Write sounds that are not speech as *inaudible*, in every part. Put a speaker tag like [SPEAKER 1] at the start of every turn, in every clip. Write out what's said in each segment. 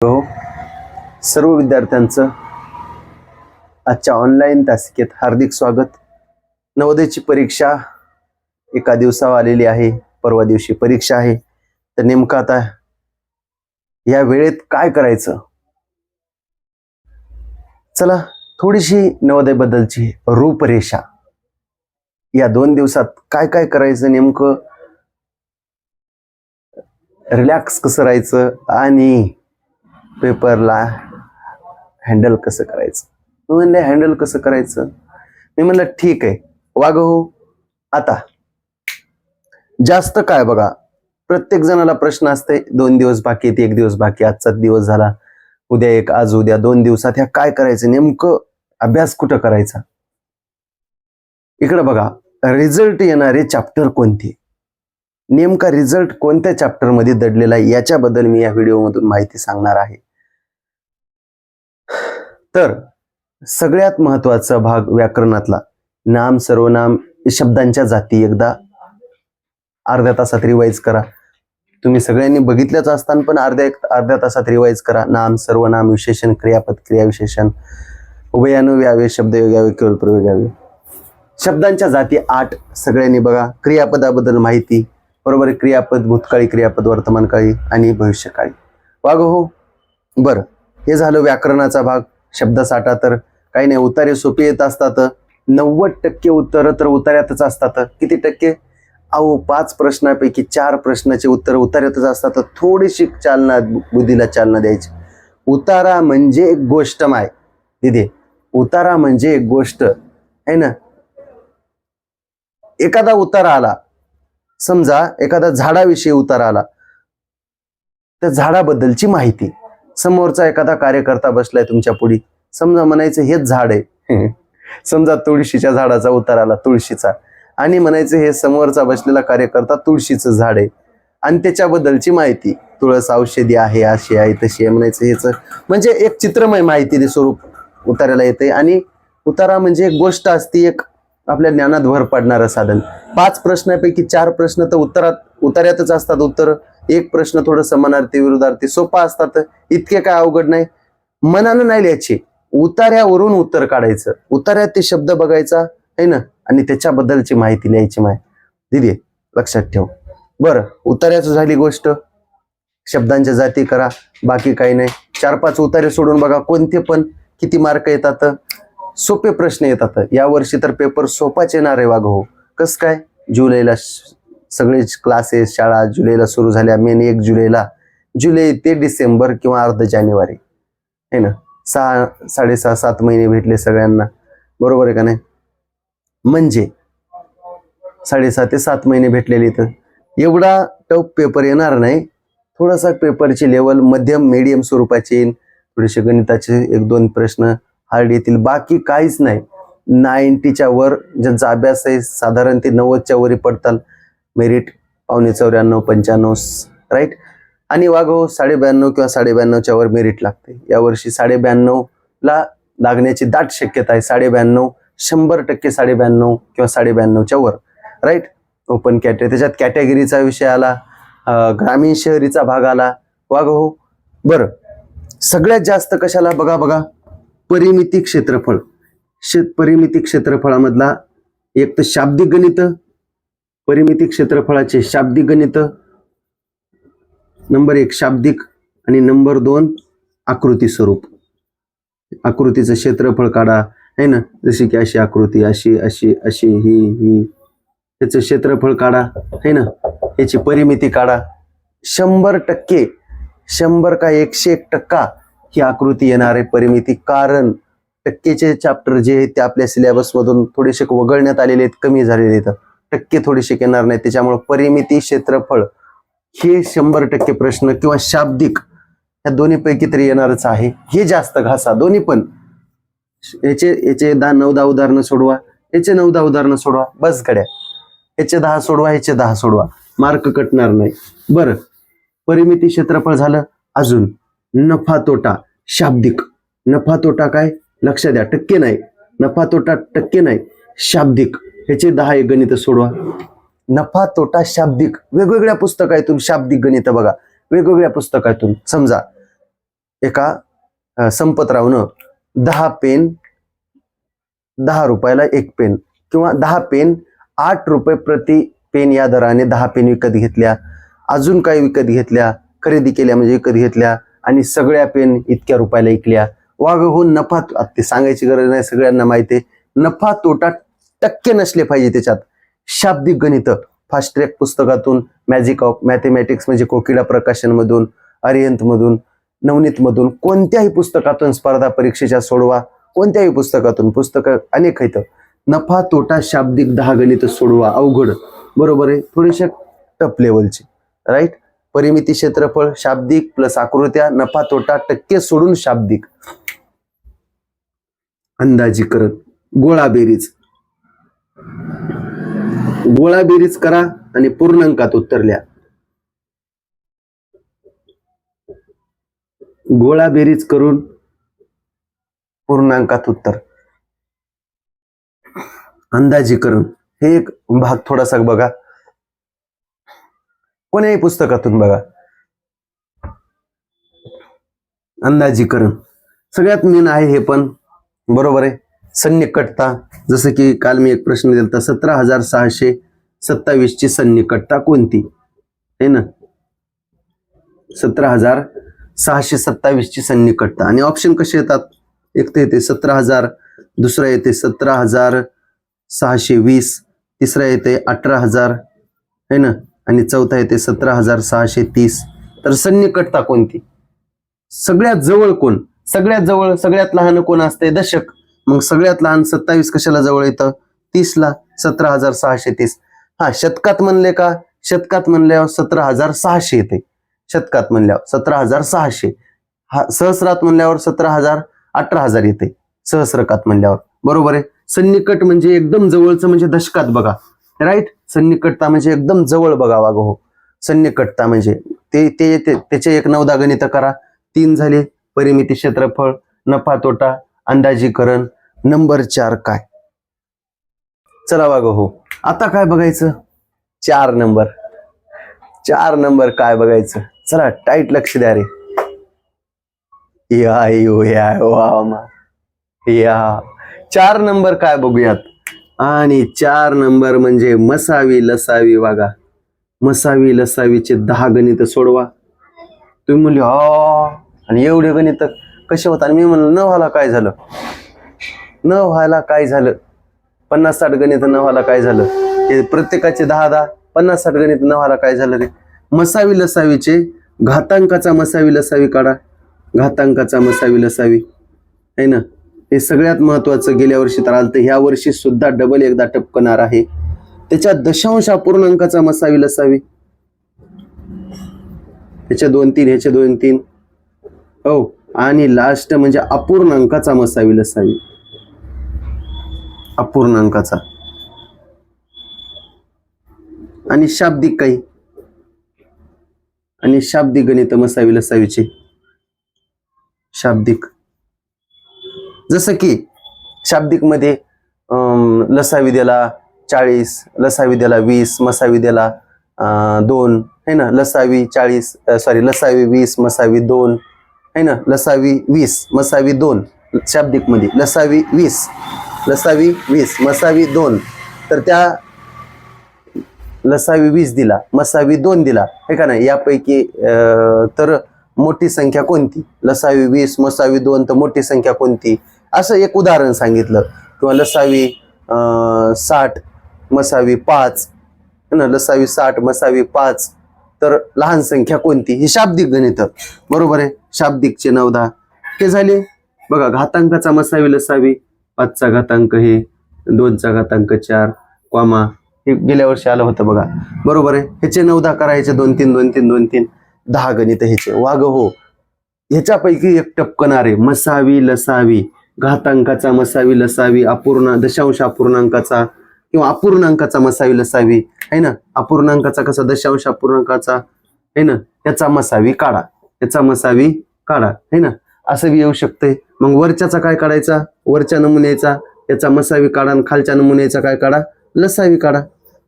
[SPEAKER 1] हो. सर्व विद्यार्थ्यांचं आजच्या ऑनलाईन तासिकेत हार्दिक स्वागत. नवोदयची परीक्षा एका दिवसावर आलेली आहे परवा दिवशी परीक्षा आहे. तर नेमकं आता या वेळेत काय करायचं? चला थोडीशी नवोदयबद्दलची रूपरेषा. या दोन दिवसात काय काय करायचं नेमकं? रिलॅक्स कसं राहायचं? आणि पेपरला हँडल कसं करायचं? मी म्हणलं हँडल कसं करायचं? मी म्हणलं ठीक आहे वाग हो आता. जास्त काय बघा प्रत्येक जणाला प्रश्न असते दोन दिवस बाकी आहेत एक दिवस बाकी आजचा दिवस झाला उद्या एक आज उद्या दोन दिवसात. ह्या काय करायचं? नेमकं अभ्यास कुठं करायचा? इकडं बघा रिझल्ट येणारे चॅप्टर कोणते? नेमका रिझल्ट कोणत्या चॅप्टरमध्ये दडलेला आहे? याच्याबद्दल मी या व्हिडिओमधून माहिती सांगणार आहे. तर सगळ्यात महत्त्वाचा भाग व्याकरणातला. नाम सर्वनाम शब्दांच्या जाती. एकदा अर्ध्या तासात रिवाईज करा. तुम्ही सगळ्यांनी बघितल्याच असताना पण अर्ध्या अर्ध्या तासात रिवाईज करा. नाम सर्वनाम विशेषण क्रियापद क्रियाविशेषण. उभयानुव्यावे शब्द योगावे केवळ प्रयोग यावे शब्दांच्या जाती आठ सगळ्यांनी बघा. क्रियापदाबद्दल माहिती. बरोबर क्रियापद भूतकाळी क्रियापद वर्तमानकाळी आणि भविष्यकाळी. वाघ हो. बरं. हे झालं व्याकरणाचा भाग. शब्दसाठा तर काही नाही उतारे सोपे येत असतात. नव्वद टक्के उत्तरं तर उतार्यातच असतात. किती टक्के? अहो पाच प्रश्नापैकी चार प्रश्नाचे उत्तर उतार्यातच असतात. थोडीशी चालना बुद्धीला चालना द्यायची. उतारा म्हणजे एक गोष्ट माय. दिदी उतारा म्हणजे एक गोष्ट. आहे ना? एखादा उतारा आला. समजा एखादा झाडाविषयी उतारा आला. त्या झाडाबद्दलची माहिती. समोरचा एखादा कार्यकर्ता बसलाय तुमच्या पुढी. समजा म्हणायचं हेच झाड आहे. *laughs* समजा तुळशीच्या झाडाचा उतार आला तुळशीचा. आणि म्हणायचं हे समोरचा बसलेला कार्यकर्ता तुळशीचं झाड आहे. आणि त्याच्याबद्दलची माहिती तुळस औषधी आहे अशी आहे तशी आहे. म्हणायचं हेच म्हणजे एक चित्रमय माहिती स्वरूप उतारायला येते आणि उतारा म्हणजे एक गोष्ट असती एक आपल्या ज्ञानात भर पडणारं साधन. पाच प्रश्नापैकी चार प्रश्न तर उत्तरात उतार्यातच असतात उत्तर. एक प्रश्न थोडं समानार्थी विरुद्धार्थी सोपा असतात. इतके काय अवघड नाही. मनानं नाही लिहायचे. उतार्यावरून उत्तर काढायचं. उतार्यात ते शब्द बघायचा आहे ना? आणि त्याच्याबद्दलची माहिती लिहायची माय. दिदी लक्षात ठेव. बरं उतार्याचं झाली गोष्ट. शब्दांच्या जाती करा बाकी काही नाही. चार पाच उतारे सोडून बघा कोणते पण किती मार्क येतात. सोपे प्रश्न येतात. या वर्षी तर पेपर सोपाच येणार आहे वाघ हो कस काय? जुलैला सगळेच सगळे क्लासेस शाळा जुलैला सुरू झाल्या मेन एक जुलैला. जुलै ते डिसेंबर किंवा अर्ध जानेवारी. है ना? सहा साडेसहा सात महिने भेटले सगळ्यांना. बरोबर आहे का नाही? म्हणजे साडेसहा ते सात महिने भेटलेले तर एवढा टफ पेपर येणार नाही. थोडासा पेपरची लेवल मध्यम मीडियम स्वरूपाची येईल. थोडेसे गणिताचे एक दोन प्रश्न हार्ड येतील. बाकी काहीच नाही. नाईन्टीच्या वर ज्यांचा अभ्यास आहे साधारण ते नव्वदच्या वरी पडताल. मेरिट पावणे चौऱ्याण्णव पंच्याण्णव राईट आणि वाघो हो साडे ब्याण्णव किंवा साडे ब्याण्णवच्या वर मेरिट लागते. यावर्षी साडे ब्याण्णवला लागण्याची दाट शक्यता आहे. साडे ब्याण्णव शंभर टक्के साडे ब्याण्णव किंवा साडे ब्याण्णवच्या वर राईट ओपन कॅटे त्याच्यात कॅटेगरीचा विषय आला ग्रामीण शहरीचा भाग आला. वाघ हो बरं. सगळ्यात जास्त कशाला? बघा बघा. परिमिती क्षेत्रफळ. शे परिमिती क्षेत्रफळामधला एक तर शाब्दिक गणित परिमिती क्षेत्रफळाचे शाब्दिक गणित. नंबर एक शाब्दिक आणि नंबर दोन आकृती स्वरूप. आकृतीचं क्षेत्रफळ काढा आहे ना? जशी की अशी आकृती अशी अशी अशी ही ही. त्याचं क्षेत्रफळ काढा आहे ना? याची परिमिती काढा. शंभर टक्के शंभर का एकशे एक टक्का ही आकृती येणार आहे. परिमिती कारण टक्केचे चॅप्टर जे आहेत ते आपल्या सिलेबसमधून थोडेसे वगळण्यात आलेले आहेत कमी झालेले आहेत. टक्के थोडेसे येणार नाही. त्याच्यामुळे परिमिती क्षेत्रफळ हे शंभर टक्के प्रश्न किंवा शाब्दिक या दोन्ही पैकी तरी येणारच आहे. हे जास्त घासा. दोन्ही पण. याचे याचे दहा नऊ दहा उदाहरणं सोडवा. याचे नऊ दहा उदाहरणं सोडवा. बस गड्या. याचे दहा सोडवा याचे दहा सोडवा. मार्क कटणार नाही. बरं. परिमिती क्षेत्रफळ झालं. अजून. नफा तोटा. शाब्दिक. नफा तोटा काय? लक्ष द्या. टक्के नाही. नफा तोटा टक्के नाही. शाब्दिक. ह्याचे दहा एक गणित सोडवा. नफा तोटा शाब्दिक. वेगवेगळ्या पुस्तकातून शाब्दिक गणित बघा. वेगवेगळ्या पुस्तकातून. समजा एका संपतरावनं दहा पेन दहा रुपयाला एक पेन किंवा दहा पेन आठ रुपये प्रति पेन या दराने दहा पेन विकत घेतल्या अजून काही विकत घेतल्या खरेदी केल्या म्हणजे विकत घेतल्या आणि सगळ्या पेन इतक्या रुपयाला विकल्या. वाघ हो नफा ते सांगायची गरज नाही सगळ्यांना माहिती आहे. नफा तोटा टक्के नसले पाहिजे त्याच्यात. शाब्दिक गणित. फास्ट ट्रॅक पुस्तकातून मॅजिक ऑफ मॅथमॅटिक्स म्हणजे कोकिळा प्रकाशनमधून अरियंतमधून नवनीतमधून कोणत्याही पुस्तकातून स्पर्धा परीक्षेच्या सोडवा. कोणत्याही पुस्तकातून. पुस्तकं अनेक आहेत. नफा तोटा शाब्दिक दहा गणित सोडवा. अवघड. बरोबर आहे? थोडेसे टप लेवलचे राईट परिमिती क्षेत्रफळ शाब्दिक प्लस आकृत्या नफा तोटा टक्के सोडून शाब्दिक. अंदाजीकरण. गोळाबेरीज. गोळाबेरीज करा आणि पूर्णांकात उत्तर लिहा. गोळाबेरीज करून पूर्णांकात उत्तर. अंदाजी करून. हे एक भाग थोडासा बघा. कोण्याही पुस्तकातून बघा. अंदाजी करून. सगळ्यात मेन आहे हे पण. बरोबर आहे? सन्निकटता. जसं की काल मी एक प्रश्न दिला सतरा हजार सहाशे सत्तावीसची सन्निकटता कोणती? आहे ना? सतरा हजार सहाशे सत्तावीसची सन्निकटता. आणि ऑप्शन कसे येतात? एक तर येते सतरा हजार दुसरा येते सतरा हजार सहाशे वीस तिसरा येते अठरा हजार है ना? आणि चौथा येते सतरा हजार सहाशे तीस. तर सन्निकटता कोणती? सगळ्यात जवळ कोण? सगळ्यात जवळ सगळ्यात लहान कोण असते दशक. मग सगळ्यात लहान सत्तावीस कशाला जवळ येतं? तीसला सतरा हजार सहाशे तीस. हा शतकात म्हणले का? शतकात म्हणल्यावर सतरा हजार सहाशे येते. शतकात म्हणल्यावर सतरा हजार सहाशे. हा सहस्रात म्हणल्यावर सतरा हजार अठरा हजार येते. सहस्रकात म्हणल्यावर. बरोबर आहे? सन्निकट म्हणजे एकदम जवळचं म्हणजे दशकात बघा. राईट सन्निकटता म्हणजे एकदम जवळ बघावा गो हो. सन्निकटता म्हणजे ते ते ते- त्याचे एक नवदा गणित करा. तीन झाले. परिमिती क्षेत्रफळ नफा तोटा अंदाजीकरण नंबर चार काय? चला वाग हो. आता काय बघायचं? चार नंबर. चार नंबर काय बघायचं? चला टाईट लक्ष द्या रे. या यो या वा या. चार नंबर काय बघूयात? आणि चार नंबर म्हणजे मसावी लसावी वागा. मसावी लसावीचे दहा गणित सोडवा. तुम्ही म्हणले हा. आणि एवढे गणित कसे होतात? आणि मी म्हणलं न व्हायला काय झालं? न व्हायला काय झालं? पन्नास साठ गणित न व्हायला काय झालं? हे प्रत्येकाचे दहा दहा पन्नास साठ गणित न व्हायला काय झालं रे? मसावी लसावीचे घातांकाचा मसावी लसावी काढा. घातांकाचा मसावी लसावी. है ना? हे सगळ्यात महत्वाचं गेल्या वर्षी तर आलं तर ह्या वर्षी सुद्धा डबल एकदा टपकणार आहे. त्याच्या दशांश अपूर्णांकाचा मसावी लसावी. ह्याच्या दोन तीन ह्याचे दोन तीन. हो आणि लास्ट म्हणजे अपूर्णांकाचा मसावी लसावी. अपूर्णांकाचा आणि शाब्दिक काही. आणि शाब्दिक गणित मसावी लसावीचे. शाब्दिक. जसं की शाब्दिकमध्ये अं, लसावी द्याला चाळीस लसावी द्याला वीस मसावी द्याला दोन है ना? लसावी चाळीस सॉरी लसावी वीस मसावी दोन है ना? लसावी वीस मसावी दोन शाब्दिकमध्ये लसावी वीस. लसावी वीस मसावी दोन. तर त्या लसावी वीस दिला मसावी दोन दिला. हे का नाही? यापैकी तर मोठी संख्या कोणती? लसावी वीस मसावी दोन तर मोठी संख्या कोणती? असं एक उदाहरण सांगितलं. किंवा लसावी साठ मसावी पाच. ना? लसावी साठ मसावी पाच. तर लहान संख्या कोणती? ही शाब्दिक गणित. बरोबर आहे? शाब्दिकचे नवदा ते झाले? बघा घातांकाचा मसावी लसावी. पाचचा घातांक हे दोनचा घातांक चार क्वामा हे गेल्या वर्षी आलं होतं बघा. बरोबर आहे? ह्याचे नवदा करायचे दोन तीन दोन तीन दोन तीन दहा गणित ह्याचे. वाघ हो ह्याच्यापैकी एक टपकणारे मसावी लसावी घातांकाचा मसावी लसावी अपूर्ण दशांश अपूर्णांकाचा किंवा अपूर्णांकाचा मसावी लसावी है ना? अपूर्णांकाचा कसा? दशांश अपूर्णांकाचा है ना? याचा मसावी काढा. याचा मसावी काढा है ना? असं बी येऊ शकते. मग वरच्याचा काय काढायचा? वरच्या नमुन्याचा. त्याचा मसावी काढा आणि खालच्या नमुन्याचा काय काढा? लसावी काढा.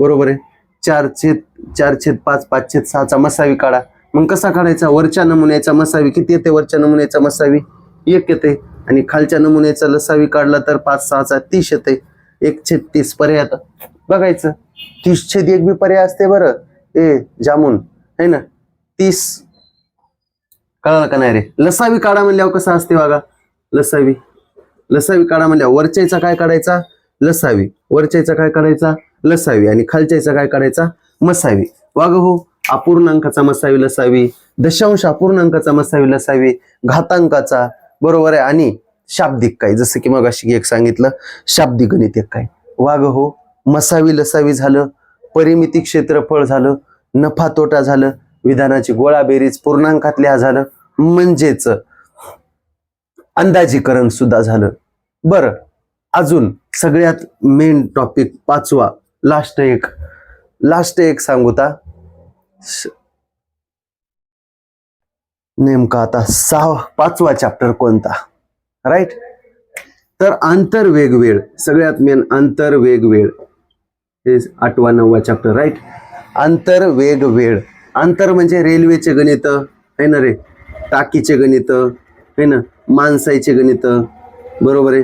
[SPEAKER 1] बरोबर आहे? चार छेद चार छेद पाच पाच छेद सहाचा मसावी काढा. मग कसा काढायचा? वरच्या नमुन्याचा मसावी. किती येते वरच्या नमुन्याचा मसावी? एक येते. आणि खालच्या नमुन्याचा लसावी काढला तर पाच सहाचा तीस येते. एक छेद तीस पर्याय आता. बघायचं. तीस छेद एक बी पर्याय असते बरं. ए जामून. है ना? तीस कळालं का नाही रे? लसावी काढा म्हणल्यावर कसं असते बघा. लसावी. लसावी काढा म्हणल्यावर वरच्याचा काय काढायचा? लसावी. वरच्याचा काय काढायचा? लसावी. आणि खालच्याचा काय काढायचा? मसावी. वाग हो अपूर्णांकाचा मसावी लसावी. दशांश अपूर्णांकाचा मसावी लसावी. घातांकाचा. बरोबर आहे. आणि शाब्दिक काय? जसं की मग अशी एक सांगितलं शाब्दिक गणित एक काय? वाग हो मसावी लसावी झालं. परिमिती क्षेत्रफळ झालं. नफा तोटा झालं. विधानाची गोळाबेरीज पूर्णांकात लिहा झालं म्हणजेच अंदाजीकरण सुद्धा झालं. बरं अजून सगळ्यात मेन टॉपिक पाचवा लास्ट एक. लास्ट एक सांगूता नेमका आता सहा पाचवा चॅप्टर कोणता? राईट तर आंतर वेगवेळ सगळ्यात मेन आंतर वेगवेळ हे आठवा नववा चॅप्टर राईट आंतर वेगवेळ अंतर म्हणजे रेल्वेचे गणित आहे ना रे? टाकीचे गणित आहे ना? माणसाचे गणित बरोबर आहे?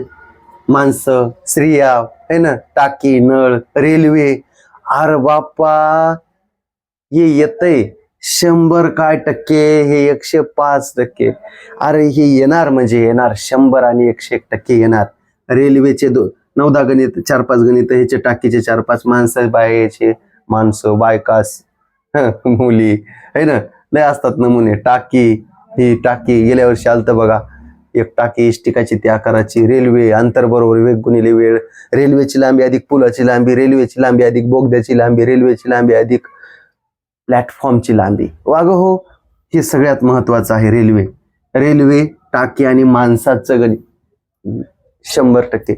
[SPEAKER 1] माणसं स्त्रिया आहे ना? टाकी नळ रेल्वे. अरे बाप्पा! हे येतंय. शंभर काय टक्के? हे एकशे पाच टक्के. अरे हे येणार म्हणजे येणार. शंभर आणि एकशे एक टक्के येणार. रेल्वेचे दो नवदा गणित चार पाच गणित ह्याचे टाकीचे चार पाच माणसं बायाचे माणसं बायकास *laughs* मुली. है ना? लय असतात नमुने. टाकी ही टाकी गेल्या वर्षी आलत बघा. एक टाकी इष्टिकाची त्या आकाराची. रेल्वे अंतर बरोबर वेग गुणिले वेळ. रेल्वेची लांबी अधिक पुलाची लांबी रेल्वेची लांबी अधिक बोगद्याची लांबी रेल्वेची लांबी अधिक प्लॅटफॉर्मची लांबी. वाग हो हे सगळ्यात महत्वाचं आहे रेल्वे. रेल्वे टाकी आणि माणसाचं गणित. शंभर टक्के.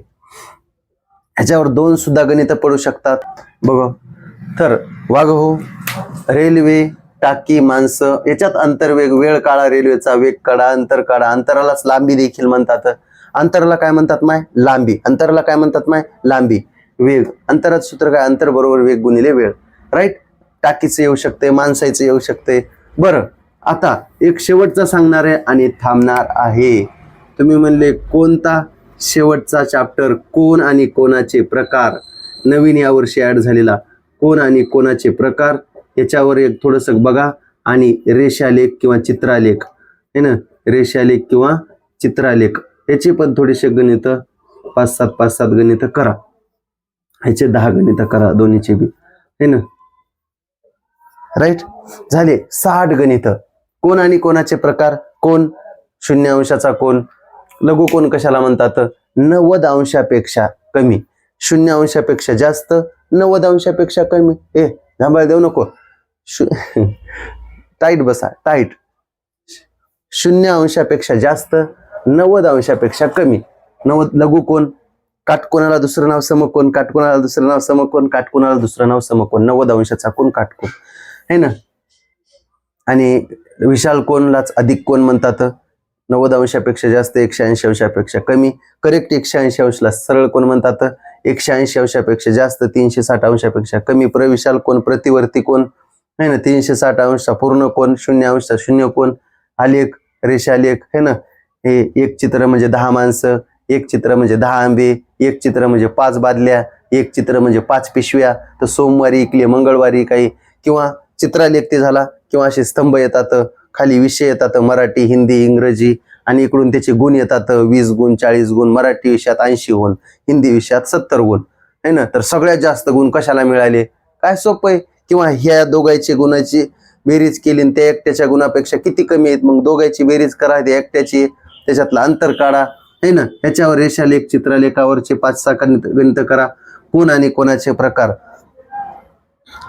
[SPEAKER 1] ह्याच्यावर दोन सुद्धा गणित पडू शकतात. बघ. तर वाग हो रेल्वे टाकी माणसं याच्यात अंतरवेग वेळ काढा रेल्वेचा वेग काढा अंतर काढा अंतरालाच लांबी देखील म्हणतात. अंतराला काय म्हणतात माय? लांबी. अंतराला काय म्हणतात माय? लांबी. वेग. अंतरात सूत्र काय? अंतर बरोबर वेग गुणिले वेळ. राईट टाकीचं येऊ शकते माणसाचं येऊ शकते. बरं. आता एक शेवटचा सांगणार आहे आणि थांबणार आहे. तुम्ही म्हणले कोणता शेवटचा चॅप्टर कोण आणि कोणाचे प्रकार? नवीन यावर्षी ॲड झालेला. कोण आणि कोणाचे प्रकार याच्यावर एक थोडस बघा. आणि रेषालेख किंवा चित्रालेख है ना? रेषालेख किंवा चित्रालेख याची पण थोडीशी गणित पाच सात पाच सात गणित करा. ह्याचे दहा गणित करा दोन्हीचे बी है ना? राईट झाले साठ गणित. कोण आणि कोणाचे प्रकार? कोण? शून्य अंशाचा कोण? लघु कोण कशाला म्हणतात? नव्वद अंशापेक्षा कमी. शून्य अंशापेक्षा जास्त नव्वद अंशापेक्षा कमी. ए थांबायला देऊ नको. टाईट *laughs* बसा टाईट शून्य अंशापेक्षा जास्त नव्वद अंशापेक्षा कमी. नव्वद लघु कोण? काटकोणाला दुसरं नाव समकोण काटकोणाला दुसरं नाव समकोण काटकोणाला दुसरं नाव समकोण नव्वद अंशाचा कोण काटकोण है ना? आणि विशाल कोणलाच अधिक कोण म्हणतात? नव्वद अंशापेक्षा जास्त एकशे ऐंशी अंशापेक्षा कमी. करेक्ट एकशे ऐंशी अंशला सरळ कोण म्हणतात? एकशे ऐंशी अंशापेक्षा जास्त तीनशे साठ अंशापेक्षा कमी. प्रविशाल कोण? प्रतिवर्ती कोण? है ना तीनशे साठ अंशचा पूर्ण कोण? शून्य अंशचा शून्य कोण? आलेख रेषालेख है ना? हे एक चित्र म्हणजे दहा माणसं एक चित्र म्हणजे दहा आंबे एक चित्र म्हणजे पाच बादल्या एक चित्र म्हणजे पाच पिशव्या. तर सोमवारी इकले मंगळवारी काही. किंवा चित्रालेख ते झाला किंवा असे स्तंभ येतात खाली विषय येतात मराठी हिंदी इंग्रजी आणि इकडून त्याचे गुण येतात वीस गुण चाळीस गुण मराठी विषयात ऐंशी गुण हिंदी विषयात सत्तर गुण. है ना? तर सगळ्यात जास्त गुण कशाला मिळाले? काय सोपं आहे? किंवा ह्या दोघांची गुणाची बेरीज केली आणि त्या एकट्याच्या गुणापेक्षा किती कमी आहेत? मग दोघांची बेरीज करा त्या एकट्याची. त्याच्यातलं अंतर काढा. है ना? ह्याच्यावर रेषालेख चित्रलेखावरचे पाच सहा गणित गणित करा. कोण आणि कोणाचे प्रकार?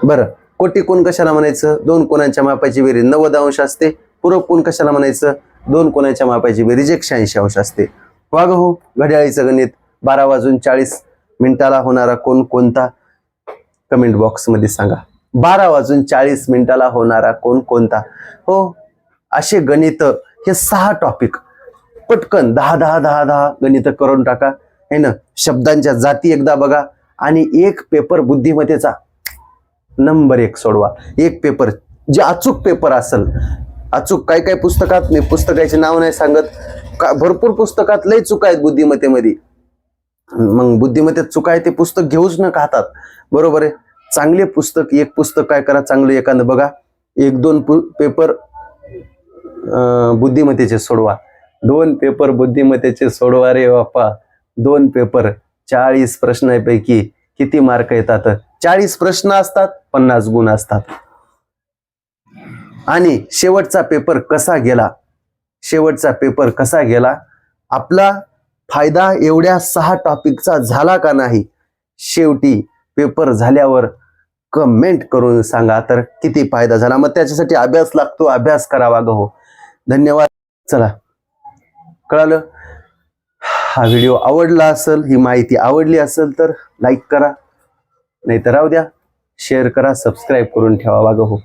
[SPEAKER 1] बरं. कोटी कोण कशाला म्हणायचं? दोन कोणाच्या मापाची बेरीज. नव्वद अंश असते. पूरक कोण कशाला म्हणायचं? दोन कोणाच्या मापाची बेरीज एकशे ऐंशी अंश असते वाघ हो घड्याळीचं गणित बारा वाजून चाळीस मिनिटाला होणारा कोण कोणता? कमेंट बॉक्समध्ये सांगा. बारा वाजून चाळीस मिनिटाला होणारा कोण कोणता? हो असे गणित हे सहा टॉपिक पटकन दहा दहा दहा दहा गणित करून टाका. हे ना? शब्दांच्या जाती एकदा बघा आणि एक पेपर बुद्धिमत्तेचा. नंबर एक सोडवा. एक पेपर जे अचूक पेपर असेल अचूक काय काय पुस्तकात मी पुस्तकाचे नाव नाही सांगत. का भरपूर पुस्तकात लय चुका आहेत बुद्धिमत्तेमध्ये. मग बुद्धिमत्तेत चुका आहे ते पुस्तक घेऊच न हातात बरोबर आहे? चांगले पुस्तक एक पुस्तक काय करा चांगलं एखादं बघा. एक दोन पु- पेपर बुद्धिमत्तेचे सोडवा. दोन पेपर बुद्धिमत्तेचे सोडवा रे बाप्पा. दोन पेपर चाळीस प्रश्नापैकी किती मार्क येतात? चाळीस प्रश्न असतात पन्नास गुण असतात. आणि शेवटचा पेपर कसा गेला? शेवटचा पेपर कसा गेला? आपला फायदा एवढ्या सहा टॉपिकचा झाला का नाही? शेवटी पेपर झाल्यावर कमेंट करून सांगा. तर किती फायदा झाला? मग त्याच्यासाठी अभ्यास लागतो. अभ्यास करावा गहो धन्यवाद. चला. कळालं? हा व्हिडिओ आवडला असेल ही माहिती आवडली असेल तर लाईक करा. नाही तर राहू द्या. शेअर करा. सबस्क्राईब करून ठेवा गहो